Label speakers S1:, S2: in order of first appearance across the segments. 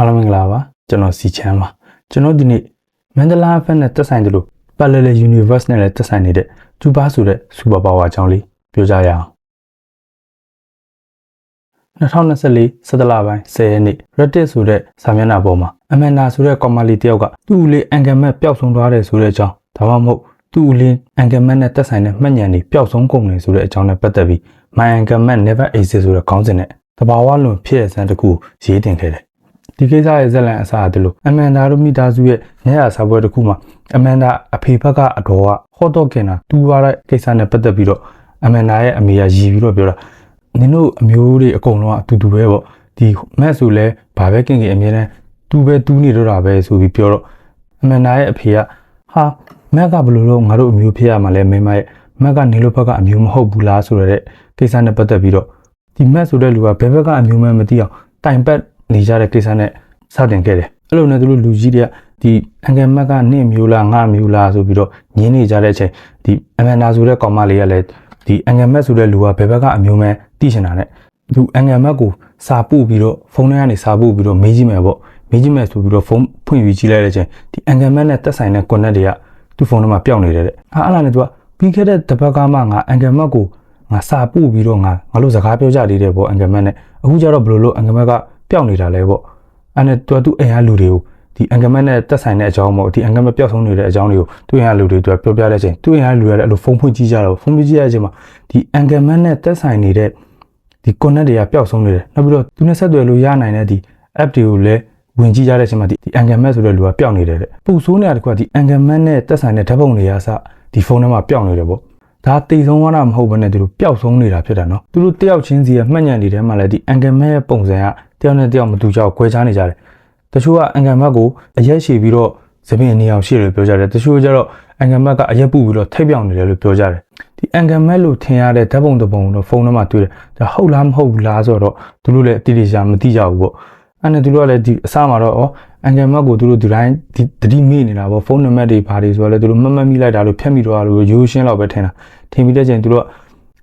S1: အားလုံးမင်္ဂလာပါကျွန်တော်စီချမ်းပါကျွန်တော်ဒီနေ့မန္တလာဖက်နဲ့သက်ဆိုင်တယ်လို့ Parallel Universe နဲ့လည်းသက်ဆိုင်နေတဲ့ကျူပါဆိုတဲ့ Super Power အကြောင်းလေးပြောကြရအောင်2024စက်တလပိုင်း10ရက်နေ့ Reddit ဆိုတဲ့စာမျက်နှာပေါ်မှာအမန်နာဆိုတဲ့ကောင်မလေးတယောက်ကသူ့ဦးလေးအန်ဂမက်ပျောက်ဆုံးသွားတယ်ဆိုတဲ့အကြောင်းဒါမှမဟုတ်သူ့ဦးလေးအန်ဂမက်နဲ့သက်ဆိုင်တဲ့မှတ်ဉာဏ်တွေပျောက်ဆုံးကုန်တယ်ဆိုတဲ့အကြောင်းနဲ့ပတ်သက်ပြီး My Angerman Never Exist ဆိုတဲ့ခေါင်းစဉ်နဲ့တဘာဝလွန်ဖြစ်ရစံတစ်ခုရေးတင်ခဲ့တယ် ဒီကိစ္စရဲ့ဇက်လန်အစားအတယ်လို့အမန်ဒါတို့မိသားစုရဲ့ညရစာပွဲတစ်ခုမှာအမန်ဒါအဖေဘက်ကအတော်ကဟော့တော့ကင်တာတူရတဲ့ကိစ္စနဲ့ပတ်သက်ပြီးတော့အမန်ဒါရဲ့အမေကရည်ပြီးတော့ပြောတာနင်တို့အမျိုးတွေအကုန်လုံးကအတူတူပဲပေါ့ဒီမက်ဆိုလဲဘာပဲကင်ကင်အမြဲတမ်းတူပဲတူးနေတော့တာပဲဆိုပြီးပြောတော့အမန်ဒါရဲ့အဖေကဟာမက်ကဘယ်လိုလုပ်ငါတို့အမျိုးဖြစ်ရမှာလဲမိမရဲ့မက်ကနေလို့ဘက်ကအမျိုးမဟုတ်ဘူးလားဆိုရတဲ့ကိစ္စနဲ့ပတ်သက်ပြီးတော့ဒီမက်ဆိုတဲ့လူကဘယ်ဘက်ကအမျိုးမှမသိအောင်တိုင်ပတ် နေကြတဲ့ကိစ္စနဲ့စတင်ခဲ့တယ်အဲ့လိုနဲ့သူတို့လူကြီးတွေကဒီအန်ဂယ်မက်ကနင့်မျိုးလားငါမျိုးလားဆိုပြီးတော့ညင်းနေကြတဲ့အချိန်ဒီအမန်နာဆိုတဲ့ကောင်မလေးကလည်းဒီအန်ဂယ်မက်ဆိုတဲ့လူကဘယ်ဘက်ကအမျိုးမဲသိချင်တာနဲ့သူအန်ဂယ်မက်ကိုစာပို့ပြီးတော့ဖုန်းထဲကနေစာပို့ပြီးတော့မေးကြည့်မယ်ပေါ့မေးကြည့်မယ်ဆိုပြီးတော့ဖုန်းဖွင့်ပြီးကြည့်လိုက်တဲ့အချိန်ဒီအန်ဂယ်မက်နဲ့တက်ဆိုင်တဲ့ connect တွေကသူ့ဖုန်းထဲမှာပျောက်နေတယ်တဲ့ဟာအဲ့ဒါနဲ့သူကပြီးခဲ့တဲ့တစ်ပတ်ကမှငါအန်ဂယ်မက်ကိုငါစာပို့ပြီးတော့ငါငါလို့စကားပြောကြသေးတယ်ပေါ့အန်ဂယ်မက်နဲ့အခုကျတော့ဘယ်လိုလို့အန်ဂယ်မက်က ပျောက်နေတာလဲပေါ့အဲ့နဲ့သူကသူ့အိမ်ကလူတွေကိုဒီအန်ဂမက်နဲ့တက်ဆိုင်တဲ့အကြောင်းမို့ဒီအန်ဂမက်ပျောက်ဆုံးနေတဲ့အကြောင်းတွေကိုသူ့အိမ်ကလူတွေသူကပြောပြတဲ့အချိန်သူ့အိမ်ကလူတွေလည်းအဲ့လိုဖုန်းဖွင့်ကြည့်ကြတော့ဖုန်းဖွင့်ကြည့်ရတဲ့အချိန်မှာဒီအန်ဂမက်နဲ့တက်ဆိုင်နေတဲ့ဒီ connect တွေကပျောက်ဆုံးနေတယ်နောက်ပြီးတော့သူနဲ့ဆက်သွယ်လို့ရနိုင်တဲ့ဒီ app တွေကိုလည်းဝင်ကြည့်ကြတဲ့အချိန်မှာဒီအန်ဂမက်ဆိုတဲ့လူကပျောက်နေတယ်တဲ့ပူဆိုးနေတာတခုကဒီအန်ဂမက်နဲ့တက်ဆိုင်တဲ့ဓာတ်ပုံတွေကစဒီဖုန်းထဲမှာပျောက်နေတယ်ပေါ့ဒါတိတ်ဆုံးသွားတာမဟုတ်ဘဲနဲ့သူတို့ပျောက်ဆုံးနေတာဖြစ်တာနော်သူတို့တယောက်ချင်းစီရဲ့မှတ်ဉာဏ်တွေထဲမှာလည်းဒီအန်ဂမက်ရဲ့ပုံစံက တယောက်နဲ့တယောက်မတူကြဘူးခွဲခြားနေကြတယ်တချို့ကအန်ဂမက်ကိုအရက်ရှည်ပြီးတော့သပင်နေအောင်ရှည်လို့ပြောကြတယ်တချို့ကျတော့အန်ဂမက်ကအရက်ပူပြီးတော့ထိပ်ပြောင်နေတယ်လို့ပြောကြတယ်ဒီအန်ဂမက်လို့ထင်ရတဲ့ဓာတ်ပုံတစ်ပုံတော့ဖုန်းထဲမှာတွေ့တယ်ဒါဟုတ်လားမဟုတ်ဘူးလားဆိုတော့သူတို့လည်းအတိအကျမသိကြဘူးပေါ့အဲ့နဲ့သူတို့ကလည်းဒီအစမှာတော့ဩအန်ဂမက်ကိုသူတို့ဒီတိုင်းဒီတတိမေ့နေတာပေါ့ဖုန်းနံပါတ်တွေဘာတွေဆိုတော့လည်းသူတို့မမတ်မိလိုက်တာလို့ဖြတ်မိတော့လို့ရိုးရှင်းတော့ပဲထင်တာထင်ပြီးတဲ့ချိန်သူတို့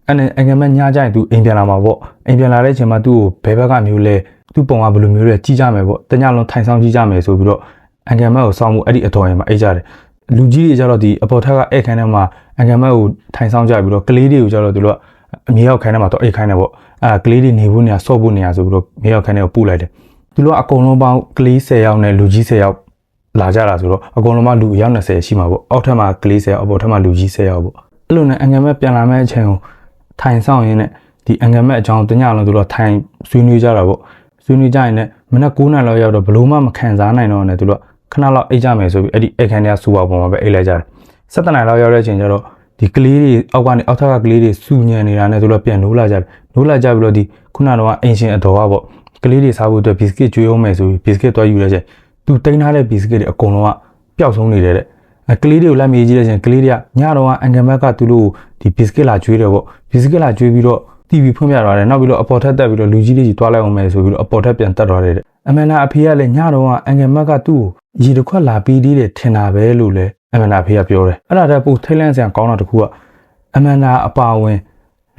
S1: အဲ့နဲ့အင်္ဂမက်ညကြရင်သူအိမ်ပြန်လာမှာပေါ့အိမ်ပြန်လာတဲ့ချိန်မှာသူ့ကိုဘယ်ဘက်ကမျိုးလဲ သူ့ပုံကဘယ်လိုမျိုးလဲကြီးကြမယ်ပေါ့တညလုံးထိုင်ဆောင်ကြီးကြမယ်ဆိုပြီးတော့အင်္ဂမက်ကိုစောင်းမှုအဲ့ဒီအတော်ရင်မှာအိတ်ကြတယ်လူကြီးတွေကြတော့ဒီအပေါ်ထက်ကဧည့်ခိုင်းထဲမှာအင်္ဂမက်ကိုထိုင်ဆောင်ကြပြီးတော့ကလေးတွေကိုကြတော့သူတို့ကအမြေရောက်ခိုင်းထဲမှာတော့အိတ်ခိုင်းတယ်ပေါ့အဲကလေးတွေနေဖို့နေရာဆော့ဖို့နေရာဆိုပြီးတော့မြေရောက်ခိုင်းထဲကိုပို့လိုက်တယ်သူတို့ကအကုန်လုံးပေါင်းကလေး10ယောက်နဲ့လူကြီး10ယောက်လာကြတာဆိုတော့အကုန်လုံးမှလူအယောက်20ရှိမှာပေါ့အောက်ထပ်မှာကလေး10ယောက်အပေါ်ထပ်မှာလူကြီး10ယောက်ပေါ့အဲ့လိုနဲ့အင်္ဂမက်ပြန်လာမဲ့အချိန်ကိုထိုင်ဆောင်ရင်းနဲ့ဒီအင်္ဂမက်အကြောင်းတညလုံးသူတို့ထိုင်ဆွေးနွေးကြတာပေါ့ ဆွေးနွေးကြရင်လည်းမနက်9နာရီလောက်ရောက်တော့ဘလို့မှမခံစားနိုင်တော့နဲ့သူတို့ခဏလောက်အိတ်ကြမယ်ဆိုပြီးအဲ့ဒီအိတ်ခန်းထဲကစူပါပေါ်မှာပဲအိတ်လိုက်ကြတယ်7နာရီလောက်ရောက်တဲ့အချိန်ကျတော့ဒီကလေးတွေအောက်ကနေအောက်ထပ်ကကလေးတွေစူညံနေတာနဲ့သူတို့ပြန်နိုးလာကြတယ်နိုးလာကြပြီးတော့ဒီခုနကတော့အင်ရှင်အတော်ကပေါ့ကလေးတွေစားဖို့အတွက်ဘီစကစ်ကျွေးအောင်မယ်ဆိုပြီးဘီစကစ်သွားယူလိုက်ချက်သူတိန်းထားတဲ့ဘီစကစ်တွေအကုန်လုံးကပျောက်ဆုံးနေတယ်တဲ့ကလေးတွေကိုလက်မေးကြည့်တဲ့ချိန်ကလေးတွေကညတော့အန်ဂမက်ကသူတို့ဒီဘီစကစ်လာကျွေးတယ်ပေါ့ဘီစကစ်လာကျွေးပြီးတော့ TV ဖွင့်ပြသွားတယ်နောက်ပြီးတော့အပေါ်ထက်တက်ပြီးတော့လူကြီးတွေကြီးတွားလိုက်အောင်မယ်ဆိုပြီးတော့အပေါ်ထက်ပြန်တက်သွားတယ်အမန်နာအဖေကလည်းညတော့အန်ဂမက်ကသူ့ကိုရေတစ်ခွက်လာပြီးသေးတယ်ထင်တာပဲလို့လည်းအမန်နာအဖေကပြောတယ်အဲ့ဒါတည်းပို့ထိတ်လန့်စရာကောင်းတာတခုကအမန်နာအပါဝင်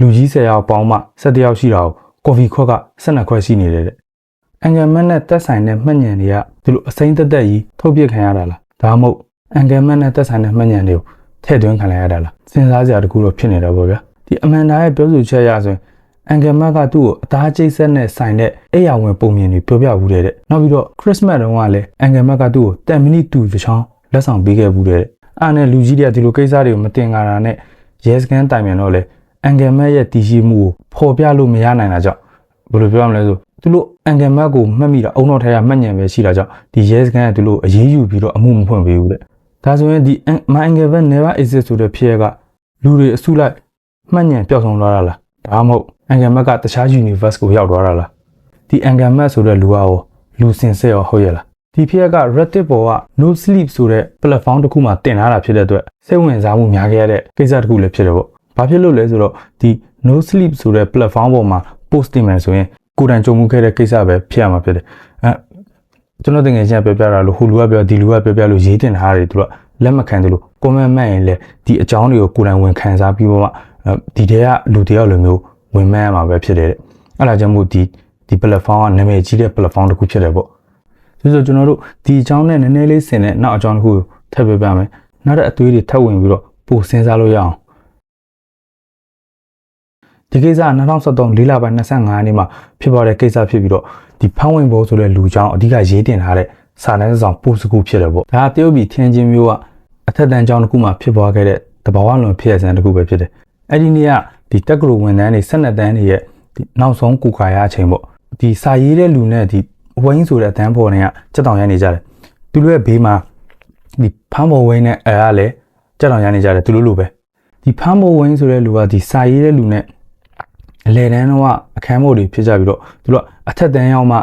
S1: လူကြီး10ယောက်ပေါင်းမှ17ယောက်ရှိတာကိုကော်ဖီခွက်က12ခွက်ရှိနေတယ်တဲ့အန်ဂမက်နဲ့တက်ဆိုင်တဲ့မှတ်ဉဏ်တွေကဒီလိုအစိမ့်တက်တက်ကြီးထုတ်ပြခံရတာလားဒါမှမဟုတ်အန်ဂမက်နဲ့တက်ဆိုင်တဲ့မှတ်ဉဏ်တွေကိုထည့်သွင်းခံလိုက်ရတာလားစဉ်းစားစရာတခုတော့ဖြစ်နေတာပေါ့ဗျာ ဒီအမန်ဒါရဲ့ပြောဆိုချက်ရဆိုရင်အန်ဂမက်ကသူ့ကိုအသားကျိတ်ဆက်နဲ့ဆိုင်တဲ့အိယာဝင်ပုံမြင်တွေပြောပြဘူးတဲ့နောက်ပြီးတော့ခရစ်စမတ်တုန်းကလည်းအန်ဂမက်ကသူ့ကို10မိနစ်တူတစ်ချောင်းလက်ဆောင်ပေးခဲ့ဘူးတဲ့အားနဲ့လူကြီးတွေကဒီလိုကိစ္စတွေကိုမတင်ကြတာနဲ့ရဲစကန်တိုင်မြန်တော့လေအန်ဂမက်ရဲ့တည်ရှိမှုကိုပေါ်ပြလို့မရနိုင်တာကြောင့်ဘယ်လိုပြောရမလဲဆိုသူတို့အန်ဂမက်ကိုမှတ်မိတာအုံတော့ထဲကမှတ်ညံပဲရှိတာကြောင့်ဒီရဲစကန်ကသူတို့အေးအေးယူပြီးတော့အမှုမဖွင့်ပေးဘူးတဲ့ဒါဆိုရင်ဒီ my angle back never exist ဆိုတဲ့ဖြစ်ရကလူတွေအစုလိုက် မှတ်ညံပျောက်ဆုံးသွားတာလားဒါမှမဟုတ်အန်ဂမက်ကတခြား universe ကိုရောက်သွားတာလားဒီအန်ဂမက်ဆိုတဲ့လူကရောလူစင်စစ်ရောဟုတ်ရဲ့လားဒီဖြစ်ရက Reddit ပေါ်က no sleep ဆိုတဲ့ platform တစ်ခုမှာတင်ထားတာဖြစ်တဲ့အတွက်စိတ်ဝင်စားမှုများခဲ့ရတဲ့ကိစ္စတစ်ခုလည်းဖြစ်တယ်ပေါ့ဘာဖြစ်လို့လဲဆိုတော့ဒီ no sleep ဆိုတဲ့ platform ပေါ်မှာ post တင်မယ်ဆိုရင်ကိုယ်တိုင်ကြုံမှုခဲ့တဲ့ကိစ္စပဲဖြစ်ရမှာဖြစ်တယ်အဲကျွန်တော်တကယ်ချင်းပြောပြတာလို့ဟိုလူကပြောဒီလူကပြောပြလို့ရေးတင်ထားတယ်သူကလက်မခံတယ်လို့ comment မှတ်ရင်လေဒီအကြောင်းတွေကိုကိုယ်တိုင်ဝင်ခံစားပြီးတော့မှ ဒီတဲကလူတယောက်လိုမျိုးဝင်မှန်းရမှာပဲဖြစ်တယ်တဲ့အဲ့ဒါကြောင့်မို့ဒီဒီ platform ကနာမည်ကြီးတဲ့ platform တစ်ခုဖြစ်တယ်ပေါ့ဆိုတော့ကျွန်တော်တို့ဒီအကြောင်းနဲ့နည်းနည်းလေးဆင်တဲ့နောက်အကြောင်းတစ်ခုကိုထပ်ပြပြမယ်နောက်တဲ့အသွေးတွေထပ်ဝင်ပြီးတော့ပိုစဉ်းစားလို့ရအောင်ဒီကိစ္စက2023လေးလပိုင်း25ရက်နေ့မှာဖြစ်ပေါ်တဲ့ကိစ္စဖြစ်ပြီးတော့ဒီဖမ်းဝင်ဘောဆိုတဲ့လူချောင်းအဓိကရေးတင်ထားတဲ့စာနယ်ဆောင်ပို့စကူဖြစ်တယ်ပေါ့ဒါကတရုတ်ပြည်ထင်းချင်းမျိုးကအထက်တန်းကျောင်းတစ်ခုမှာဖြစ်ပေါ်ခဲ့တဲ့တဘာဝလွန်ဖြစ်ရစံတစ်ခုပဲဖြစ်တယ် အဲ့ဒီနေ့ကဒီတက်ကလူဝန်ထမ်းတွေ12တန်းတွေရဲ့ဒီနောက်ဆုံးကူခါရအချိန်ပေါ့ဒီစာရေးတဲ့လူနဲ့ဒီဝိုင်းဆိုတဲ့အတန်းပေါ်တွေကစက်တောင်ရနေကြတယ်သူတို့ရဲ့ဘေးမှာဒီဖမ်းပေါ်ဝိုင်းနဲ့အဲကလည်းစက်တောင်ရနေကြတယ်သူတို့လိုပဲဒီဖမ်းပေါ်ဝိုင်းဆိုတဲ့လူကဒီစာရေးတဲ့လူနဲ့အလေတန်းတော့အခန်းမို့တွေဖြစ်ကြပြီးတော့သူတို့ကအထက်တန်းရောက်မှ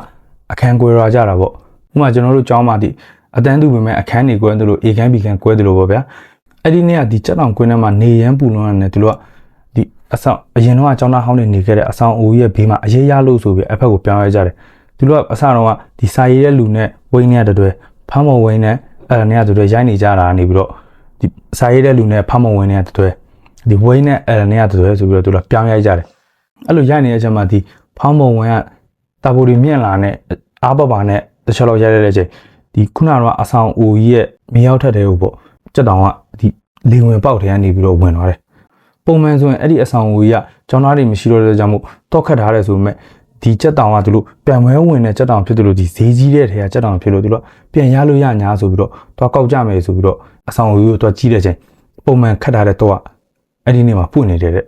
S1: အခန်းကွဲရကြတာပေါ့ဥပမာကျွန်တော်တို့ကျောင်းမှာဒီအတန်းသူပဲမဲ့အခန်းတွေကွဲတယ်လို့အေခန်းဘီခန်းကွဲတယ်လို့ပေါ့ဗျာအဲ့ဒီနေ့ကဒီစက်တောင်ကွင်းထဲမှာနေရန်ပူလွန်ရတယ်သူတို့ကဒီ အဆောင်အရင်တော့အကျောင်းသားဟောင်းနေနေခဲ့တဲ့အဆောင်အိုရဲ့ဘေးမှာအရေးရလို့ဆိုပြီးအဖက်ကိုပြောင်းရကြတယ်သူတို့ကအစတော့ကဒီစာရေးတဲ့လူနဲ့ဝိန်းနဲ့တတွဲဖမ်းမဝိန်းနဲ့အဲ့ဒါနဲ့တတွဲရိုက်နေကြတာနေပြီးတော့ဒီစာရေးတဲ့လူနဲ့ဖမ်းမဝိန်းနဲ့တတွဲဒီဝိန်းနဲ့အဲ့ဒါနဲ့တတွဲဆိုပြီးတော့သူတို့ပြောင်းရိုက်ကြတယ်အဲ့လိုရိုက်နေတဲ့အချိန်မှာဒီဖမ်းမဝိန်းကတာဘူရီမြင့်လာနဲ့အားပပါနဲ့တခြားလောက်ရိုက်ရတဲ့အချိန်ဒီခုနကတော့အဆောင်အိုကြီးရဲ့မြေရောက်ထက်တဲ့ဟိုပေါ့စက်တောင်ကဒီလေဝင်ပေါက်ထဲကနေပြီးတော့ဝင်သွားတယ် ပုံမှန်ဆိုရင်အဲ့ဒီအဆောင်အိုကြီးကကျောင်းသားတွေမရှိတော့တဲ့ကြောင့်မို့တောက်ခတ်ထားတယ်ဆိုပေမဲ့ဒီကြက်တောင်ကသူတို့ပြန်ဝဲဝင်တဲ့ကြက်တောင်ဖြစ်တယ်လို့ဒီဈေးကြီးတဲ့ထဲကကြက်တောင်ဖြစ်လို့သူတို့ပြန်ရလို့ရညာဆိုပြီးတော့တော့ကောက်ကြမယ်ဆိုပြီးတော့အဆောင်အိုကြီးကိုတော့ကြီးတဲ့ချိန်ပုံမှန်ခတ်ထားတဲ့တော့အဲ့ဒီနေ့မှာပွင့်နေတဲ့တဲ့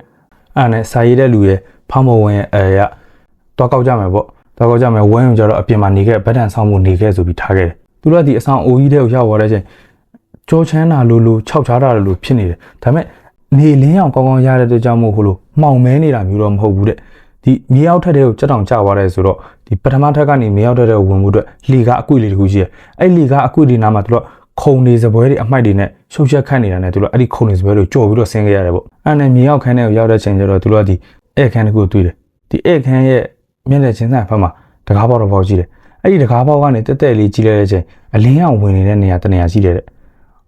S1: အဲ့ဒါနဲ့စာရေးတဲ့လူရဲ့ဖောင်းမဝင်ရဲ့အဲရတော့ကောက်ကြမယ်ပေါ့တော့ကောက်ကြမယ်ဝဲုံကြတော့အပြင်မှာနေခဲ့ဗတ်တန်ဆောင်မှုနေခဲ့ဆိုပြီးထားခဲ့တယ်သူတို့ကဒီအဆောင်အိုကြီးတဲ့ကိုရောက်သွားတဲ့ချိန်ကြောချမ်းတာလိုလိုခြောက်ချားတာလိုလိုဖြစ်နေတယ်ဒါပေမဲ့ နေလင်းအောင်ကောင်းကောင်းရတဲ့အတွက်ကြောင့်မို့ဟိုလိုမှောင်မဲနေတာမျိုးတော့မဟုတ်ဘူးတဲ့ဒီမြေအောက်ထက်တဲ့ကိုစက်တောင်ကျသွားတယ်ဆိုတော့ဒီပထမထက်ကနေမြေအောက်ထက်တဲ့ကိုဝင်မှုအတွက်လီကအကွေလေးတစ်ခုရှိတယ်အဲ့လီကအကွေလေးနားမှာသူတို့ခုံနေစပွဲတွေအမိုက်တွေနဲ့ရှုပ်ချက်ခတ်နေတာနဲ့သူတို့အဲ့ဒီခုံနေစပွဲတွေကြော်ပြီးတော့ဆင်းခဲ့ရတယ်ပေါ့အဲ့နဲ့မြေအောက်ခန်းထဲကိုရောက်တဲ့ချိန်ကျတော့သူတို့ကဒီဧည့်ခန်းတစ်ခုတွေ့တယ်ဒီဧည့်ခန်းရဲ့မျက်နှာချင်းဆိုင်ဘက်မှာတကားပေါက်တော့ပေါက်ကြည့်တယ်အဲ့ဒီတကားပေါက်ကနေတက်တက်လေးကြီးလိုက်တဲ့ချိန်အလင်းအောင်ဝင်နေတဲ့နေရာတနေရာရှိတယ်တဲ့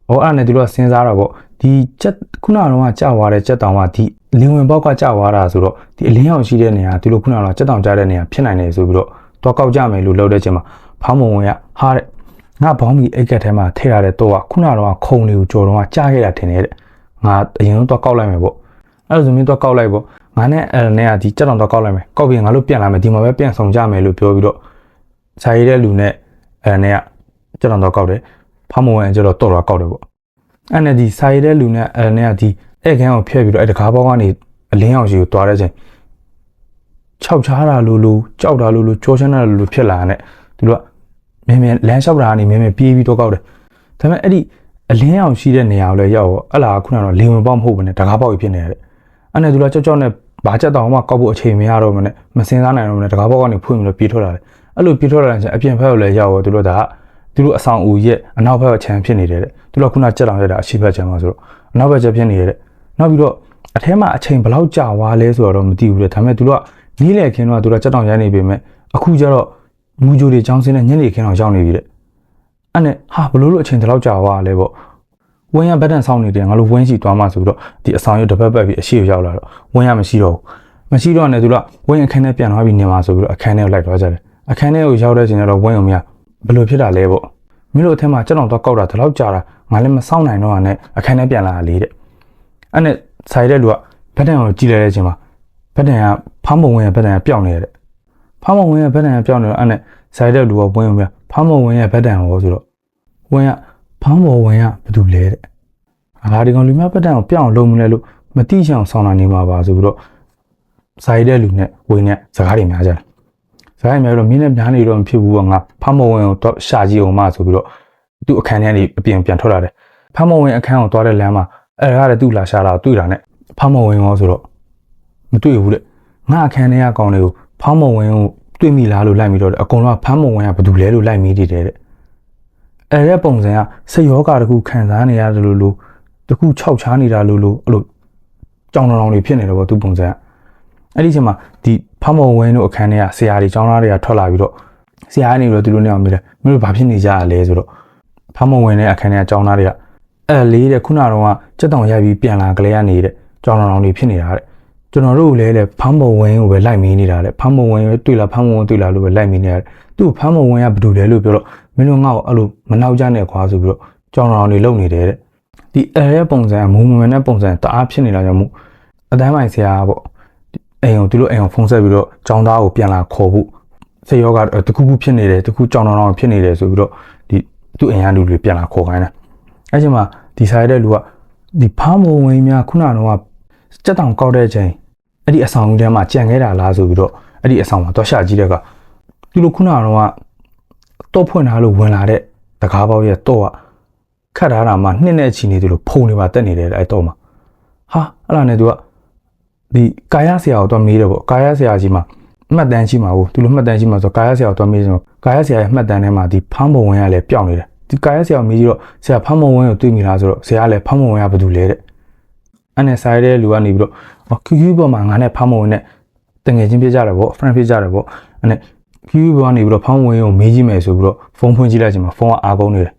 S1: ဟောအဲ့နဲ့သူတို့ကစဉ်းစားတော့ပေါ့ ဒီချက်ခုနကတော့ကြာသွားတဲ့ချက်တောင်ကဒီလင်းဝင်ပေါက်ကကြာသွားတာဆိုတော့ဒီအလင်းအောင်ရှိတဲ့နေရာဒီလိုခုနကတော့ချက်တောင်ကြာတဲ့နေရာဖြစ်နိုင်တယ်ဆိုပြီးတော့တော့ကောက်ကြမယ်လို့လုပ်တဲ့ချိန်မှာဖောင်းမုံဝင်ကဟာတဲ့ငါဘောင်းမီအိတ်ကက်ထဲမှာထည့်ရတဲ့တော့ကခုနကတော့ခုံလေးကိုကြော်တော့ကြာခဲ့တာထင်တယ်တဲ့ငါအရင်တော့ကောက်လိုက်မယ်ပေါ့အဲ့လိုဆိုရင်တော့ကောက်လိုက်ပေါ့ငါနဲ့အဲ့နဲ့ကဒီချက်တောင်တော့ကောက်လိုက်မယ်ကောက်ပြီးငါတို့ပြန်လာမယ်ဒီမှာပဲပြန်ဆောင်ကြမယ်လို့ပြောပြီးတော့ခြာရည်တဲ့လူနဲ့အဲ့နဲ့ကချက်တောင်တော့ကောက်တယ်ဖောင်းမုံဝင်ကျတော့တော့တော့ကောက်တယ်ပေါ့ အဲ့နဲ့ဒီစာရည်တဲ့လူနဲ့အဲ့နဲ့ကဒီအဲ့ခန်းကိုဖျက်ပြီးတော့အဲ့တကားပေါက်ကနေအလင်းအောင်ရှိကိုတွားတဲ့ချိန်ခြောက်ချားတာလိုလိုကြောက်တာလိုလိုကြောချမ်းတာလိုလိုဖြစ်လာတဲ့သူတို့ကမြင်မြင်လမ်းလျှောက်တာကနေမြင်မြင်ပြေးပြီးတော့ကောက်တယ်ဒါပေမဲ့အဲ့ဒီအလင်းအောင်ရှိတဲ့နေရာကိုလည်းရောက်ရောအဲ့လာခုနကတော့လေဝင်ပေါက်မဟုတ်ဘူးနဲ့တကားပေါက်ကြီးဖြစ်နေတယ်အဲ့နဲ့သူကကြောက်ကြောက်နဲ့ဘာချက်တောင်မှကောက်ဖို့အချိန်မရတော့မနဲ့မစင်စားနိုင်တော့မနဲ့တကားပေါက်ကနေဖွင့်ပြီးတော့ပြေးထွက်လာတယ်အဲ့လိုပြေးထွက်လာတဲ့အချိန်အပြင်ဘက်ကိုလည်းရောက်ရောသူတို့က သူတို့အဆောင်အူရဲ့အနောက်ဘက်ကခြံဖြစ်နေတယ်တဲ့သူတို့ကခုနကြက်တောင်ရတာအရှိဘက်ခြံမှာဆိုတော့အနောက်ဘက်ချက်ဖြစ်နေရတဲ့နောက်ပြီးတော့အထဲမှာအချိန်ဘယ်လောက်ကြာသွားလဲဆိုတော့မသိဘူးတဲ့ဒါပေမဲ့သူတို့ကနီးလေခင်းတော့သူတို့ကြက်တောင်ရိုင်းနေပေမဲ့အခုကျတော့မူဂျိုတွေချောင်းစင်းနဲ့ညနေခင်းတော့ရောက်နေပြီတဲ့အဲ့နဲ့ဟာဘလို့လို့အချိန်ဒီလောက်ကြာသွားလဲပေါ့ဝင်းရဘက်တန်ဆောင်နေတယ်ငါတို့ဝင်းရှိသွားမှဆိုတော့ဒီအဆောင်ရုပ်တစ်ပတ်ပတ်ပြီးအရှိကိုရောက်လာတော့ဝင်းရမရှိတော့ဘူးမရှိတော့နဲ့သူတို့ကဝင်းအခန်းထဲပြန်သွားပြီးနေမှာဆိုပြီးတော့အခန်းထဲကိုလိုက်သွားကြတယ်အခန်းထဲကိုရောက်တဲ့ချိန်ကျတော့ဝင်းုံမရဘ ယ်လိုဖြစ်တာလဲပေါ့မင်းတို့အထက်မှာကြောက်တော့တော့ကောက်တာဒီလောက်ကြာတာငါလည်းမဆောင်နိုင်တော့ရနဲ့အခန်းထဲပြန်လာလေတဲ့အဲ့နဲ့ဆိုင်တဲ့လူကဘက်တန်ကိုကြည့်လိုက်တဲ့အချိန်မှာဘက်တန်ကဖမ်းမဝင်ရဲ့ဘက်တန်ကပျောက်နေတယ်ဖမ်းမဝင်ရဲ့ဘက်တန်ကပျောက်နေတော့အဲ့နဲ့ဆိုင်တဲ့လူကဝင်ဝင်ဖမ်းမဝင်ရဲ့ဘက်တန်ဟောဆိုတော့ဝင်ကဖမ်းမဝင်ကဘာတူလဲတဲ့အာဒီကောင်လူမျိုးဘက်တန်ကိုပျောက်အောင်လုပ်မလဲလို့မတိချအောင်ဆောင်းတာနေမှာပါဆိုပြီးတော့ဆိုင်တဲ့လူနဲ့ဝင်နဲ့စကားတွေများကြတယ် စကားများတော့မင်းနဲ့များနေတော့မဖြစ်ဘူးကငါဖမ်းမဝင်ကိုတော့ရှာကြည့်အောင်မဆိုပြီးတော့သူ့အခန်းထဲကနေအပြင်ပြန်ထွက်လာတယ်ဖမ်းမဝင်အခန်းကိုသွားတဲ့လမ်းမှာအဲ့ဒါကလည်းသူ့လာရှာတာတွေ့တာနဲ့ဖမ်းမဝင်ရောဆိုတော့မတွေ့ဘူးတဲ့ငါအခန်းထဲကကောင်လေးကိုဖမ်းမဝင်ကိုတွေ့မိလားလို့လိုက်ပြီးတော့အကုန်လုံးကဖမ်းမဝင်ကဘာတူလဲလို့လိုက်မိနေတယ်တဲ့အဲ့တဲ့ပုံစံကစိတ်ယောဂတခုခံစားနေရတယ်လို့လို့တခုခြောက်ချားနေတာလို့လို့အဲ့လိုကြောင်တောင်တွေဖြစ်နေတယ်ပေါ့သူပုံစံက အဲ့ဒီချိန်မှာဒီဖမ်းမဝင်တို့အခန်းထဲကဆရာတွေကျောင်းသားတွေကထွက်လာပြီးတော့ဆရာကနေပြီးတော့သူတို့နေအောင်မြင်တယ်မင်းတို့ဘာဖြစ်နေကြရလဲဆိုတော့ဖမ်းမဝင်တဲ့အခန်းထဲကကျောင်းသားတွေကအဲ့လေးတဲ့ခုနကတော့စက်တောင်ရိုက်ပြီးပြန်လာကလေးကနေတဲ့ကြောင်တောင်တွေဖြစ်နေတာတဲ့ကျွန်တော်တို့လည်းလေဖမ်းမဝင်ကိုပဲလိုက်မင်းနေတာတဲ့ဖမ်းမဝင်တွေ့လားဖမ်းမဝင်တွေ့လားလို့ပဲလိုက်မင်းနေရတယ်သူ့ဖမ်းမဝင်ကဘာလို့လဲလို့ပြောတော့မမင်းတို့ငါ့ကိုအဲ့လိုမနောက်ကြနဲ့ခွာဆိုပြီးတော့ကြောင်တော်တွေလုံနေတယ်တဲ့ဒီအဲရဲ့ပုံစံမူမဝင်တဲ့ပုံစံတအားဖြစ်နေတာကြောင့်မို့အတန်းပိုင်ဆရာပေါ့ အိမ်ကိုသူတို့အိမ်ကိုဖုန်းဆက်ပြီးတော့ကြောင်သားကိုပြန်လာခေါ်ဖို့ဆေးရောဂါတခုခုဖြစ်နေတယ်တခုကြောင်တော်တော်ဖြစ်နေတယ်ဆိုပြီးတော့ဒီသူ့အိမ်ကလူတွေပြန်လာခေါ်ခိုင်းတာအဲ့ချိန်မှာဒီဆိုင်တဲ့လူကဒီဖားမုံဝင်များခုနကတော့စက်တောင်ကောက်တဲ့အချိန်အဲ့ဒီအဆောင်ထဲမှာကြံခဲ့တာလားဆိုပြီးတော့အဲ့ဒီအဆောင်မှာတော့ရှာကြည့်တဲ့ကဒီလိုခုနကတော့တော့ဖွင့်ထားလို့ဝင်လာတဲ့တကားပေါက်ရဲ့တော့ကခတ်ထားတာမှနှစ်နဲ့ချီနေတယ်လို့ဖုံနေပါတက်နေတယ်အဲ့တော့မှာဟာအဲ့ဒါနဲ့သူက ဒီကာယဆရာကိုတော့မေးတယ်ပေါ့ကာယဆရာကြီးမှာမှတ်တမ်းရှိမှာဘူးသူလိုမှတ်တမ်းရှိမှာဆိုကာယဆရာကိုတော့မေးဆိုကာယဆရာရဲ့မှတ်တမ်းထဲမှာဒီဖမ်းပုံဝင်ရလဲပျောက်နေတယ်ဒီကာယဆရာကိုမေးကြည့်တော့ဆရာဖမ်းပုံဝင်ကိုတွေ့မိလားဆိုတော့ဆရာကလည်းဖမ်းပုံဝင်ကဘာတူလဲတဲ့အဲ့နဲ့ဆိုင်တဲ့လူကနေပြီးတော့ QQ ပေါ်မှာငါနဲ့ဖမ်းပုံဝင်နဲ့တငယ်ချင်းဖြစ်ကြတယ်ပေါ့ friend ဖြစ်ကြတယ်ပေါ့အဲ့နဲ့ QQ ပေါ်ကနေပြီးတော့ဖမ်းပုံဝင်ကိုမေးကြည့်မယ်ဆိုပြီးတော့ဖုန်းဖွင့်ကြည့်လိုက်ချိန်မှာဖုန်းကအားကုန်နေတယ်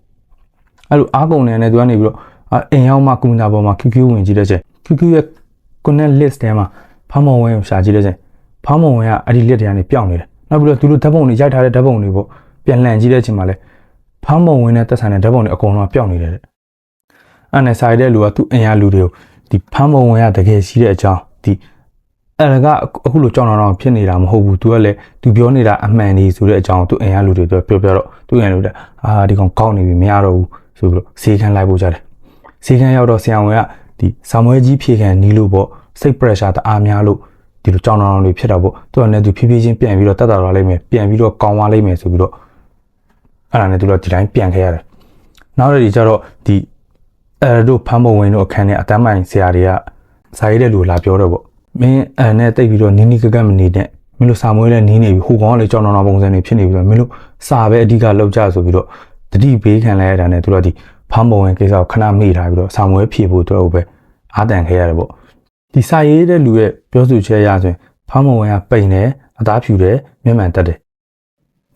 S1: အဲ့လိုအားကုန်နေတယ်သူကနေပြီးတော့အိမ်ရောက်မှကွန်ပျူတာပေါ်မှာ QQ ဝင်ကြည့်တဲ့ချိန် QQ ရဲ့ connect list ထဲမှာဖမ်းပုံဝင်ကိုရှာကြည့်တဲ့ချိန်ဖမ်းပုံဝင်ကအဲ့ဒီ list တွေကနေပျောက်နေတယ်နောက်ပြီးတော့သူတို့ဓာတ်ပုံတွေရိုက်ထားတဲ့ဓာတ်ပုံတွေပေါ့ပြန်လှန်ကြည့်တဲ့ချိန်မှာလဲဖမ်းပုံဝင်နဲ့တက်ဆိုင်တဲ့ဓာတ်ပုံတွေအကုန်လုံးပျောက်နေတယ်တဲ့အဲ့နဲ့ဆိုင်တဲ့လူကသူ့အင်အားလူတွေကိုဒီဖမ်းပုံဝင်ကတကယ်ရှိတဲ့အကြောင်းဒီအဲ့ဒါကအခုလိုကြောင်တော်ဖြစ်နေတာမဟုတ်ဘူးသူကလည်းသူပြောနေတာအမှန်ကြီးဆိုတဲ့အကြောင်းသူအင်အားလူတွေပြောပြောတော့သူအင်အားလူတွေအာဒီကောင်ကောက်နေပြီမရတော့ဘူးဆိုပြီးတော့စီခန်းလိုက်ပို့ကြတယ်စီခန်းရောက်တော့ဆရာဝန်က ဒီဆာမွဲကြီးဖြေခံနီးလို့ပေါ့စိတ် pressure တအားများလို့ဒီလိုကြောင်တော်တွေဖြစ်တာပေါ့သူကလည်းသူဖြည်းဖြည်းချင်းပြန်ပြီးတော့တက်တာတော့လိမ့်မယ်ပြန်ပြီးတော့ကောင်းသွားလိမ့်မယ်ဆိုပြီးတော့အဲ့ဒါနဲ့သူတို့ဒီတိုင်းပြန်ခဲ့ရတယ်နောက်တစ်ဒီကျတော့ဒီအဲတို့ဖမ်းပုံဝင်တို့အခန်းထဲအတန်းပိုင်ဆရာတွေကစာရေးတဲ့လူလာပြောတော့ပေါ့မင်းအဲနဲ့တိတ်ပြီးတော့နီးနီးကကက်မနေနဲ့မင်းတို့စာမွေးလဲနီးနေပြီဟိုကောင်ကလည်းကြောင်တော်ပုံစံတွေဖြစ်နေပြီးတော့မင်းတို့စာပဲအဓိကလောက်ကြဆိုပြီးတော့တတိဘေးခံလိုက်ရတာနဲ့သူတို့ကဒီ ဖမ်းပုံဝင်ကိစ္စကိုခဏမေ့ထားပြီးတော့စာမွေးဖြေဖို့အတွက်ပဲအားတန်ခဲ့ရတယ်ပေါ့ဒီစာရေးတဲ့လူရဲ့ပြောဆိုချက်အရဆိုရင်ဖမ်းပုံဝင်ကပိန်တယ်အသားဖြူတယ်မျက်မှန်တက်တယ်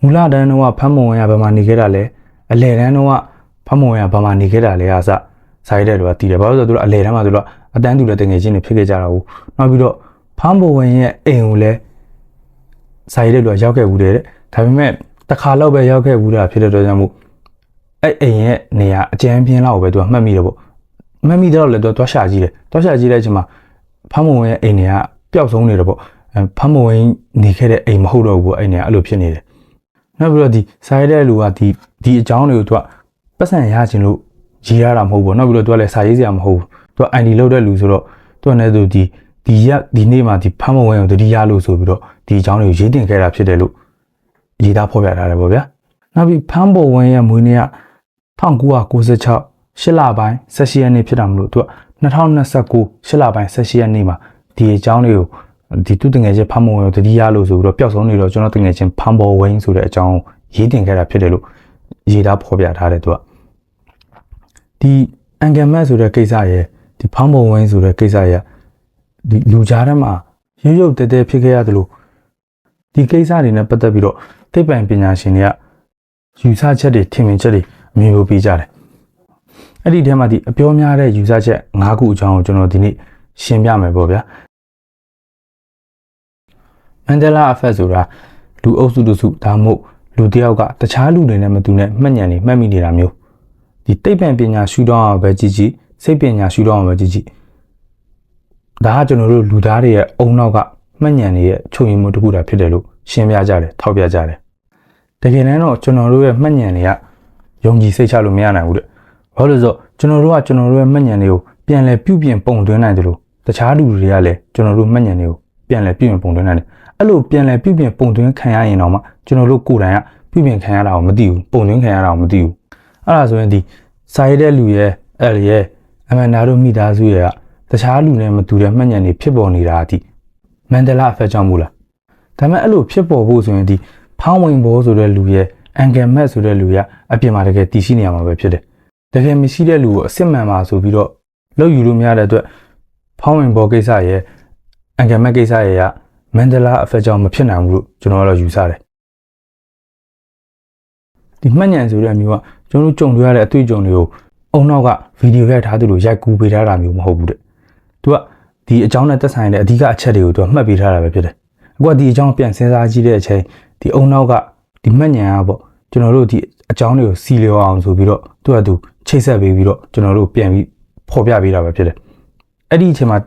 S1: မူလတန်းတော့ဖမ်းပုံဝင်ကဘယ်မှာနေခဲ့တာလဲအလယ်တန်းတော့ဖမ်းပုံဝင်ကဘယ်မှာနေခဲ့တာလဲအစစာရေးတဲ့လူကတည်တယ်ဘာလို့လဲဆိုတော့သူတို့အလယ်တန်းမှာသူတို့အတန်းသူလည်းတငယ်ချင်းတွေဖြစ်ခဲ့ကြတာဟုတ်နောက်ပြီးတော့ဖမ်းပုံဝင်ရဲ့အိမ်ကိုလည်းစာရေးတဲ့လူကရောက်ခဲ့ဘူးတဲ့ဒါပေမဲ့တစ်ခါတော့ပဲရောက်ခဲ့ဘူးတာဖြစ်တဲ့အတွက်ကြောင့်မို့ အဲ့အိမ်ရဲ့နေရာအကျန်းပြင်းလောက်ပဲသူကမှတ်မိတယ်ပေါ့မှတ်မိတော့လည်းသူကတွားရှာကြည့်တယ်တွားရှာကြည့်တဲ့အချိန်မှာဖမ်းပုံဝင်ရဲ့အိမ်တွေကပျောက်ဆုံးနေတယ်ပေါ့ဖမ်းပုံဝင်နေခဲ့တဲ့အိမ်မဟုတ်တော့ဘူးပေါ့အိမ်တွေကအဲ့လိုဖြစ်နေတယ်နောက်ပြီးတော့ဒီစာရေးတဲ့လူကဒီဒီအကြောင်းတွေကိုသူကပတ်စံရခြင်းလို့ရေးရတာမဟုတ်ဘူးနောက်ပြီးတော့သူကလည်းစာရေးစရာမဟုတ်ဘူးသူက ID လောက်တဲ့လူဆိုတော့သူကလည်းသူဒီဒီရက်ဒီနေ့မှဒီဖမ်းမဝင်အောင်တတိယလို့ဆိုပြီးတော့ဒီအကြောင်းတွေကိုရေးတင်ခဲ့တာဖြစ်တယ်လို့ရေးသားဖော်ပြထားတယ်ပေါ့ဗျာနောက်ပြီးဖမ်းပေါ်ဝင်ရဲ့မွေးနေ့က 1996 8လပိုင်း18ရက်နေ့ဖြစ်တာမလို့သူက2029 8လပိုင်း18ရက်နေ့မှာဒီအကြောင်းတွေကိုဒီသူတငယ်ချင်းဖမ်းပေါ်ဝင်တတိယလို့ဆိုပြီးတော့ပျောက်ဆုံးနေတော့ကျွန်တော်တငယ်ချင်းဖမ်းပေါ်ဝင်ဆိုတဲ့အကြောင်းရေးတင်ခဲ့တာဖြစ်တယ်လို့ရေးသားဖော်ပြထားတယ်သူကဒီအန်ဂမတ်ဆိုတဲ့ကိစ္စရဲ့ဒီဖမ်းပုံဝင်းဆိုတဲ့ကိစ္စရဲ့ဒီလူကြားထဲမှာရုပ်ရုပ်တဲတဲဖြစ်ခဲ့ရတယ်လို့ဒီကိစ္စတွေနဲ့ပတ်သက်ပြီးတော့သိပ္ပံပညာရှင်တွေကယူဆချက်တွေထင်မြင်ချက်တွေ အမျိုးပေးကြတယ်အဲ့ဒီထဲမှာဒီအပြောများတဲ့ယူဆချက်၅ခုအကြောင်းကိုကျွန်တော်ဒီနေ့ရှင်းပြမယ်ပေါ့ဗျာမန်ဒလာအဖက်ဆိုတာလူအုပ်စုတစုဒါမှမဟုတ်လူတယောက်ကတခြားလူတွေနဲ့မတူနဲ့မှတ်ဉာဏ်တွေမှတ်မိနေတာမျိုးဒီသိပ္ပံပညာရှုထောင့်အောင်ပဲကြည့်ကြည့်စိတ်ပညာရှုထောင့်အောင်ပဲကြည့်ကြည့်ဒါကကျွန်တော်တို့လူသားတွေရဲ့အုံနောက်ကမှတ်ဉာဏ်တွေရဲ့ချုပ်ရင်းမှုတစ်ခုတာဖြစ်တယ်လို့ရှင်းပြကြတယ်ထောက်ပြကြတယ်တကယ်တမ်းတော့ကျွန်တော်တို့ရဲ့မှတ်ဉာဏ်တွေက ယုံကြည်စိတ်ချလို့မရနိုင်ဘူးတဲ့ဘာလို့လဲဆိုတော့ကျွန်တော်တို့ကကျွန်တော်တို့ရဲ့မှတ်ဉာဏ်တွေကိုပြန်လဲပြုပြင်ပုံသွင်းနိုင်တယ်လို့တခြားလူတွေကလည်းကျွန်တော်တို့မှတ်ဉာဏ်တွေကိုပြန်လဲပြုပြင်ပုံသွင်းနိုင်တယ်အဲ့လိုပြန်လဲပြုပြင်ပုံသွင်းခံရရင်တော့မှကျွန်တော်တို့ကိုယ်တိုင်ကပြုပြင်ခံရတာကိုမသိဘူးပုံသွင်းခံရတာကိုမသိဘူးအဲ့ဒါဆိုရင်ဒီစာရေးတဲ့လူရဲ့အဲ့ဒီရဲ့အမန်နာတို့မိသားစုရဲ့ကတခြားလူနဲ့မတူတဲ့မှတ်ဉာဏ်တွေဖြစ်ပေါ်နေတာအထိမန်ဒလာအဖက်ကြောင့်မို့လားဒါပေမဲ့အဲ့လိုဖြစ်ပေါ်ဖို့ဆိုရင်ဒီဖောင်းဝင်ဘောဆိုတဲ့လူရဲ့ အန်ဂယ်မက်ဆိုတဲ့လူရဲ့အပြင်မှာတကယ်တည်ရှိနေရမှာပဲဖြစ်တယ်တကယ်မရှိတဲ့လူကိုအစ်စ်မှန်ပါဆိုပြီးတော့လောက်ယူလို့မရတဲ့အတွက်ဖောင်းဝင်ဘောကိစ္စရဲ့အန်ဂယ်မက်ကိစ္စရဲ့ကမန်ဒလာအဖက်ကြောင့်မဖြစ်နိုင်ဘူးလို့ကျွန်တော်ကတော့ယူဆတယ်ဒီမှတ်ဉာဏ်ဆိုတဲ့အမျိုးကကျွန်တော်တို့ကြုံတွေ့ရတဲ့အတွေ့အကြုံတွေကိုအုံနောက်ကဗီဒီယိုရိုက်ထားသူလိုရိုက်ကူးပေးထားတာမျိုးမဟုတ်ဘူးတဲ့သူကဒီအကြောင်းနဲ့သက်ဆိုင်တဲ့အဓိကအချက်တွေကိုသူကမှတ်ပေးထားတာပဲဖြစ်တယ်အခုကဒီအကြောင်းပြန်စဉ်းစားကြည့်တဲ့အချိန်ဒီအုံနောက်က ဒီမှတ်ဉာဏ်ကပေါ့ကျွန်တော်တို့ဒီအကြောင်းတွေကိုစီလျော်အောင်ဆိုပြီးတော့သူကသူချိတ်ဆက်ပေးပြီးတော့ကျွန်တော်တို့ပြန်ပြီးဖော်ပြပေးတာပဲဖြစ်တယ်အဲ့ဒီအချိန်မှာ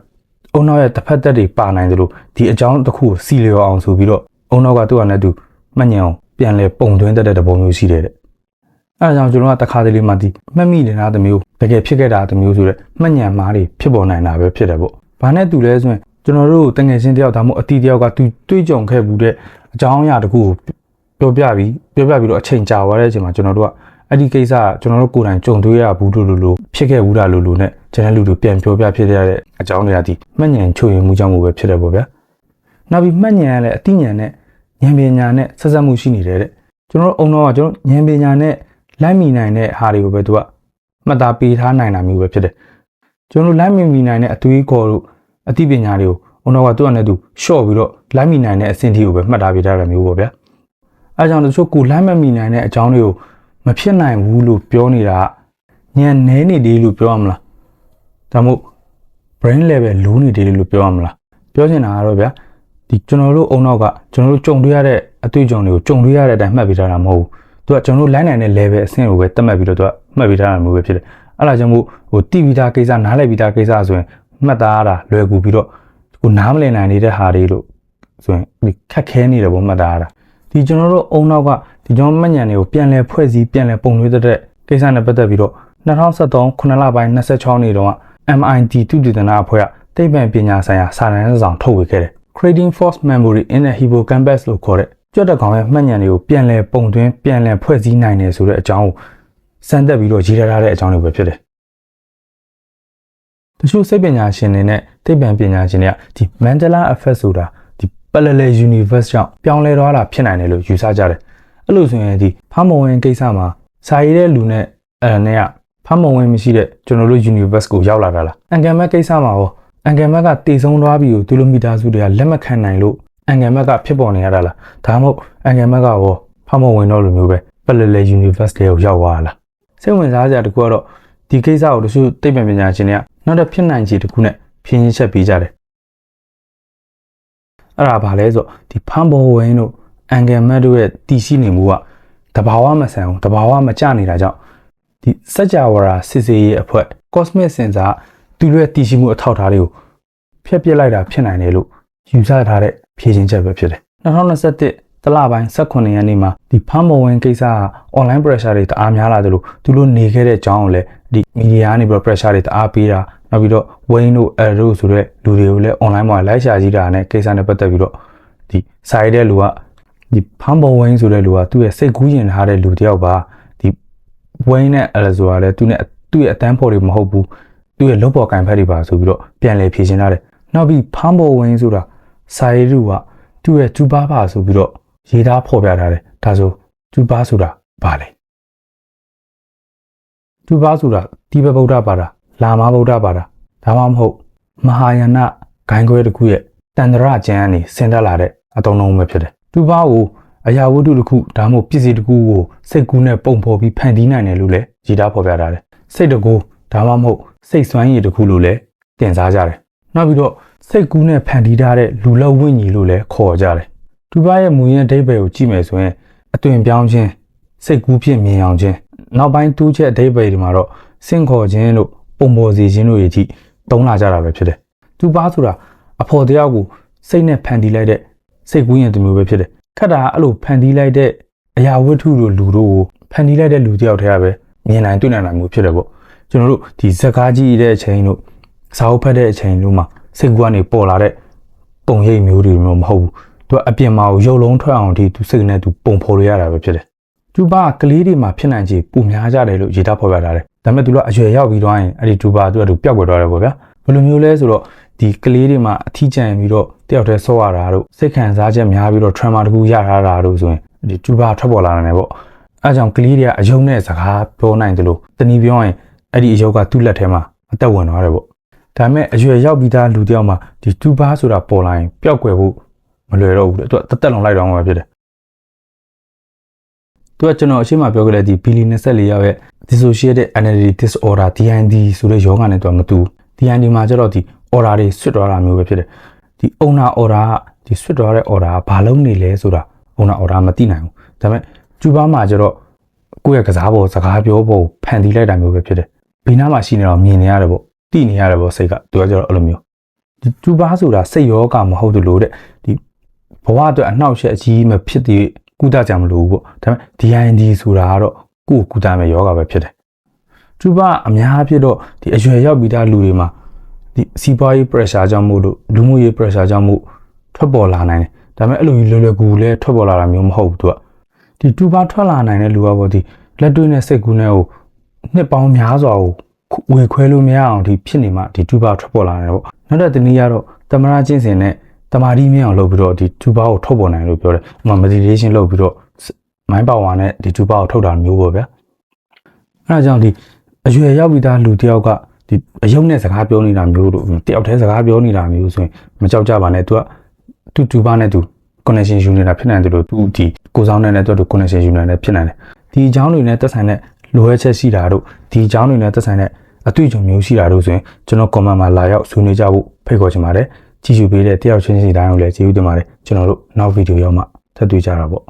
S1: အုံနောက်ရဲ့တစ်ဖက်သက်တွေပါနိုင်တယ်လို့ဒီအကြောင်းတစ်ခုကိုစီလျော်အောင်ဆိုပြီးတော့အုံနောက်ကသူ့ဟာနဲ့သူမှတ်ညံအောင်ပြန်လဲပုံသွင်းတတ်တဲ့သဘောမျိုးရှိတယ်တဲ့အဲဒါကြောင့်ကျွန်တော်ကတခါတလေမှဒီမှတ်မိနေတာတစ်မျိုးတကယ်ဖြစ်ခဲ့တာတစ်မျိုးဆိုတော့မှတ်ညံမားတွေဖြစ်ပေါ်နိုင်တာပဲဖြစ်တယ်ပေါ့။ဘာနဲ့တူလဲဆိုရင်ကျွန်တော်တို့တငယ်ချင်းတယောက်ဒါမှမဟုတ်အတီးတယောက်ကသူတွေးကြုံခဲ့ဘူးတဲ့အကြောင်းအရာတစ်ခုကို ပြောပြပြီးပြောပြပြီးတော့အချိန်ကြာသွားတဲ့အချိန်မှာကျွန်တော်တို့ကအဲ့ဒီကိစ္စကကျွန်တော်တို့ကိုယ်တိုင်ကြုံတွေ့ရဘူးလို့လို့လို့ဖြစ်ခဲ့ဘူးလားလို့လို့နဲ့ကျွန်တော်လူတို့ပြန်ပြောပြဖြစ်ရတဲ့အကြောင်းတွေကဒီမှတ်ညံချွေရင်မှုကြောင့်ပဲဖြစ်တယ်ပေါ့ဗျာ။နောက်ပြီးမှတ်ညံရလဲအတိညံနဲ့ဉာဏ်ပညာနဲ့ဆက်ဆက်မှုရှိနေတယ်တဲ့ကျွန်တော်တို့အုံတော့ကကျွန်တော်ဉာဏ်ပညာနဲ့လိုက်မိနိုင်တဲ့ဟာတွေကိုပဲသူကမှတ်သားပေးထားနိုင်တာမျိုးပဲဖြစ်တယ်ကျွန်တော်တို့လိုက်မိမိနိုင်တဲ့အသွေးခေါ်တို့အသိပညာတွေကိုအုံတော့ကသူ့အနေနဲ့သူရှော့ပြီးတော့လိုက်မိနိုင်တဲ့အဆင့်ထိကိုပဲမှတ်သားပေးထားတာမျိုးပေါ့ဗျာ အဲကြောင့်တချို့ကိုလိုက်မမိနိုင်တဲ့အကြောင်းတွေကိုမဖြစ်နိုင်ဘူးလို့ပြောနေတာညံနဲနေသေးလို့ပြောရမလားဒါမို့ brain level လိုးနေသေးလို့ပြောရမလားပြောချင်တာကတော့ဗျာဒီကျွန်တော်တို့အုံနောက်ကကျွန်တော်တို့ကြုံတွေ့ရတဲ့အတွေ့အကြုံတွေကိုကြုံတွေ့ရတဲ့အတိုင်းမှတ်ပေးထားတာမဟုတ်ဘူးသူကကျွန်တော်တို့ line နိုင်တဲ့ level အဆင့်ကိုပဲသတ်မှတ်ပြီးတော့သူကမှတ်ပေးထားတာမျိုးပဲဖြစ်တယ်အဲ့ဒါကြောင့်မို့ဟိုတိဗီတာကိစ္စနားလည်ဗီတာကိစ္စဆိုရင်မှတ်သားရတာလွယ်ကူပြီးတော့ကိုနားမလည်နိုင်နေတဲ့ဟာတွေလို့ဆိုရင်ဒီခက်ခဲနေတယ်ပေါ့မှတ်သားရတာ ဒီကျွန်တော်တို့အုံနောက်ကဒီကျွန်တော်မှတ်ဉာဏ်တွေကိုပြန်လဲဖွဲ့စည်းပြန်လဲပုံသွင်းတဲ့ကိစ္စနဲ့ပတ်သက်ပြီးတော့2023ခုနှစ်လပိုင်း26နေ့တုန်းက MIT သုတေသနအဖွဲ့ကသိပ္ပံပညာဆိုင်ရာစာတမ်းတစ်စောင်ထုတ်ဝေခဲ့တယ် Creating Force Memory in the Hippocampus လို့ခေါ်တဲ့ကြွတဲ့ကောင်ရဲ့မှတ်ဉာဏ်တွေကိုပြန်လဲပုံသွင်းပြန်လဲဖွဲ့စည်းနိုင်တယ်ဆိုတဲ့အကြောင်းကိုစမ်းသပ်ပြီးတော့ရေးထားတဲ့အကြောင်းတွေပဲဖြစ်တယ်တချို့စိတ်ပညာရှင်တွေနဲ့သိပ္ပံပညာရှင်တွေကဒီ Mandela Effect ဆိုတာဒီ Parallel Universe ကြောင့်ပြောင်းလဲသွားတာဖြစ်နိုင်တယ်လို့ယူဆကြတယ်အဲ့လိုဆိုရင်ဒီဖမ်းမဝင်ကိစ္စမှာစာရေးတဲ့လူနဲ့အဲနဲ့ကဖမ်းမဝင်မရှိတဲ့ကျွန်တော်တို့ universe ကိုရောက်လာတာလားအန်ဂယ်မက်ကိစ္စမှာရောအန်ဂယ်မက်ကတည်ဆုံးသွားပြီကိုသူတို့မိသားစုတွေကလက်မခံနိုင်လို့အန်ဂယ်မက်ကဖြစ်ပေါ်နေရတာလားဒါမှမဟုတ်အန်ဂယ်မက်ကရောဖမ်းမဝင်တော့လိုမျိုးပဲ parallel universe တွေကိုရောက်သွားတာလားစိတ်ဝင်စားစရာတခုကတော့ဒီကိစ္စကိုတချို့သိပ္ပံပညာရှင်တွေကနောက်တစ်ဖြစ်နိုင်ခြေတစ်ခုနဲ့ဖြင်းရင်းချက်ပေးကြတယ် အဲ့ဒါဘာလဲဆိုဒီဖမ်းပေါ်ဝင်တို့အန်ဂယ်မက်တို့ရဲ့တည်ရှိနေမှုကတဘာဝမဆန်ဘူးတဘာဝမကျနေတာကြောင့်ဒီစัจ java စစ်စေးရဲ့အဖွဲ့ cosmic sensor သူတို့ရဲ့တည်ရှိမှုအထောက်အထားတွေကိုဖျက်ပစ်လိုက်တာဖြစ်နိုင်တယ်လို့ယူဆထားတဲ့ဖြေချင်းချက်ပဲဖြစ်တယ်2021တလပိုင်း18ရက်နေ့မှာဒီဖမ်းမဝင်ကိစ္စက online pressure တွေတအားများလာတယ်လို့သူတို့နေခဲ့တဲ့အကြောင်းကိုလည်းဒီ media ကနေပြီးတော့ pressure တွေတအားပေးတာ နောက်ပြီးတော့ Wayne တို့ Arrow ဆိုတဲ့လူတွေကိုလည်း online မှာလိုက်ရှာကြည့်တာနဲ့ကိစ္စနဲ့ပတ်သက်ပြီးတော့ဒီစာရေးတဲ့လူကဒီဖမ်းပေါ်ဝင်းဆိုတဲ့လူကသူ့ရဲ့စိတ်ကူးရင်ထားတဲ့လူတယောက်ပါဒီဝင်းနဲ့အဲဆိုတာလည်းသူနဲ့သူ့ရဲ့အတန်းဖော်တွေမဟုတ်ဘူးသူ့ရဲ့လုပ်ပေါ်ကင်ဖက်တွေပါဆိုပြီးတော့ပြန်လည်ဖြေရှင်းထားတယ်နောက်ပြီးဖမ်းပေါ်ဝင်းဆိုတာစာရေးလူကသူ့ရဲ့ကျူပါပါဆိုပြီးတော့ရေးသားဖော်ပြထားတယ်ဒါဆိုကျူပါဆိုတာဘာလဲကျူပါဆိုတာတိဘဗုဒ္ဓဘာသာ လာမဗုဒ္ဓဘာသာဒါမှမဟုတ်မဟာယာနဂိုင်းခွဲတစ်ခုရဲ့တန္တရကျမ်းကနေဆင်းသက်လာတဲ့အတုံးလုံးပဲဖြစ်တယ်ကျူပါကိုအရာဝတ္ထုတစ်ခုဒါမှမဟုတ်ပစ္စည်းတစ်ခုကိုစိတ်ကူးနဲ့ပုံဖော်ပြီးဖန်တီးနိုင်တယ်လို့လည်းရေးသားဖော်ပြထားတယ်စိတ်တကူဒါမှမဟုတ်စိတ်ဆွမ်းရည်တစ်ခုလို့လည်းတင်စားကြတယ်နောက်ပြီးတော့စိတ်ကူးနဲ့ဖန်တီးထားတဲ့လူလောက်ဝိညာဉ်လို့လည်းခေါ်ကြတယ်။သူပါရဲ့မူရင်းအဓိပ္ပာယ်ကိုကြည့်မယ်ဆိုရင်အသွင်ပြောင်းခြင်းစိတ်ကူးဖြစ်မြင်အောင်ခြင်းနောက်ပိုင်းတူးချက်အဓိပ္ပာယ်ဒီမှာတော့စင့်ခေါ်ခြင်းလို့ ပုံပေါ်စီခြင်းတို့ရဲ့အထိသုံးလာကြတာပဲဖြစ်တယ်။သူပါဆိုတာအဖော်တယောက်ကိုစိတ်နဲ့ဖန်တီးလိုက်တဲ့စိတ်ကူးရင်တမျိုးပဲဖြစ်တယ်။ခက်တာအဲ့လိုဖန်တီးလိုက်တဲ့အရာဝတ္ထုတို့လူတို့ကိုဖန်တီးလိုက်တဲ့လူတယောက်တည်းကပဲမြင်နိုင်တွေ့နိုင်တာမျိုးဖြစ်တယ်ပေါ့။ကျွန်တော်တို့ဒီဇကားကြီးတဲ့အချိန်တို့စာအုပ်ဖတ်တဲ့အချိန်တို့မှာစိတ်ကူကနေပေါ်လာတဲ့ပုံရိပ်မျိုးတွေမျိုးမဟုတ်ဘူးသူကအပြင်မှာရုပ်လုံးထွက်အောင်ဒီသူစိတ်နဲ့သူပုံဖော်လို့ရတာပဲဖြစ်တယ်တူပါကလေးတွေမှာဖြစ်နိုင်ခြေပူများကြတယ်လို့ရေးသားဖော်ပြထားတယ် ဒါပေမဲ့သူကအရွယ်ရောက်ပြီးတော့ရင်အဲ့ဒီတူပါသူကသူပျောက်ကွယ်သွားတယ်ပေါ့ဗျာဘယ်လိုမျိုးလဲဆိုတော့ဒီကလေးတွေမှာအထီးကျန်ပြီးတော့တယောက်တည်းဆော့ရတာတို့စိတ်ခံစားချက်များပြီးတော့ trauma တခုရထားတာတို့ဆိုရင်ဒီတူပါထွက်ပေါ်လာတယ်ပေါ့အဲကြောင့်ကလေးတွေကအယုံနဲ့စကားပြောနိုင်တယ်လို့တနည်းပြောရင်အဲ့ဒီအယုံကသူ့လက်ထဲမှာအသက်ဝင်သွားတယ်ပေါ့ဒါပေမဲ့အရွယ်ရောက်ပြီးသားလူတယောက်မှာဒီတူဘာဆိုတာပေါ်လာရင်ပျောက်ကွယ်ဖို့မလွယ်တော့ဘူးလေသူကတက်တက်လုံးလိုက်တော့မှာဖြစ်တယ် သူကကျွန်တော်အရှိမပြောခဲ့တဲ့ဒီဘီလီ24ရောက်ရဲ့ dissociated identity disorder DID ဆိုတဲ့ယောဂနဲ့သူကမတူ DID မှာကျတော့ဒီ order တွေဆွတ်သွားတာမျိုးပဲဖြစ်တယ်ဒီ owner order ကဒီဆွတ်သွားတဲ့ order ကဘာလုံးနေလဲဆိုတာ owner order မသိနိုင်ဘူးဒါပေမဲ့ကျူပါမှာကျတော့ကိုယ့်ရဲ့ကစားပေါ်စကားပြောပေါ်ဖန်တီးလိုက်တာမျိုးပဲဖြစ်တယ်ဘေးနားမှာရှိနေတော့မြင်နေရတယ်ပေါ့တိနေရတယ်ပေါ့စိတ်ကသူကကျတော့အဲ့လိုမျိုးဒီတူပါဆိုတာစိတ်ရောကမဟုတ်သလိုတဲ့ဒီဘဝအတွက်အနှောက်အယှက်အကြီးမဖြစ်သေး ကုသကြမလို့ပေါ့ဒါပေမဲ့ DIND ဆိုတာကတော့ကိုယ့်ကိုကုသမဲ့ယောဂပဲဖြစ်တယ်တူပါအများဖြစ်တော့ဒီအရွယ်ရောက်ပြီးသားလူတွေမှာဒီစီးပွားရေး pressure ကြောင့်မို့လို့လူမှုရေး pressure ကြောင့်မို့ထွက်ပေါ်လာနိုင်တယ်ဒါပေမဲ့အဲ့လိုကြီးလွယ်လွယ်ကူကူလဲထွက်ပေါ်လာတာမျိုးမဟုတ်ဘူးသူကဒီတူပါထွက်လာနိုင်တဲ့လူကပေါ့ဒီလက်တွေ့နဲ့စိတ်ကူးနဲ့ကိုနှစ်ပေါင်းများစွာကိုဝေခွဲလို့မရအောင်ဒီဖြစ်နေမှဒီတူပါထွက်ပေါ်လာတယ်ပေါ့နောက်တဲ့တနည်းကတော့တမနာချင်းစင်နဲ့ တမာဒီမြင့်အောင်လုပ်ပြီးတော့ဒီတူပါကိုထုတ်ပေါ်နိုင်လို့ပြောတယ်ဥပမာ meditation လုပ်ပြီးတော့မိုင်းပါဝါနဲ့ဒီတူပါကိုထုတ်တာမျိုးပေါ့ဗျာအဲဒါကြောင့်ဒီအရွယ်ရောက်ပြီးသားလူတယောက်ကဒီအယုံနဲ့စကားပြောနေတာမျိုးလို့တယောက်တည်းစကားပြောနေတာမျိုးဆိုရင်မကြောက်ကြပါနဲ့ तू ကတူတူပါနဲ့ तू connection ယူနေတာဖြစ်နိုင်တယ်လို့သူဒီကိုစောင်းနဲ့လည်းသူတို့ connection ယူနေတယ်ဖြစ်နိုင်တယ်ဒီအကြောင်းတွေနဲ့သက်ဆိုင်တဲ့လိုအပ်ချက်ရှိတာတို့ဒီအကြောင်းတွေနဲ့သက်ဆိုင်တဲ့အတွေ့အကြုံမျိုးရှိတာတို့ဆိုရင်ကျွန်တော် comment မှာလာရောက်ဆွေးနွေးကြဖို့ဖိတ်ခေါ်ချင်ပါတယ် ကြည့်ရှုပေးတဲ့တယောက်ချင်းစီတိုင်းကိုလည်းကျေးဇူးတင်ပါတယ်ကျွန်တော်တို့နောက်ဗီဒီယိုရောက်မှထပ်တွေ့ကြတာပေါ့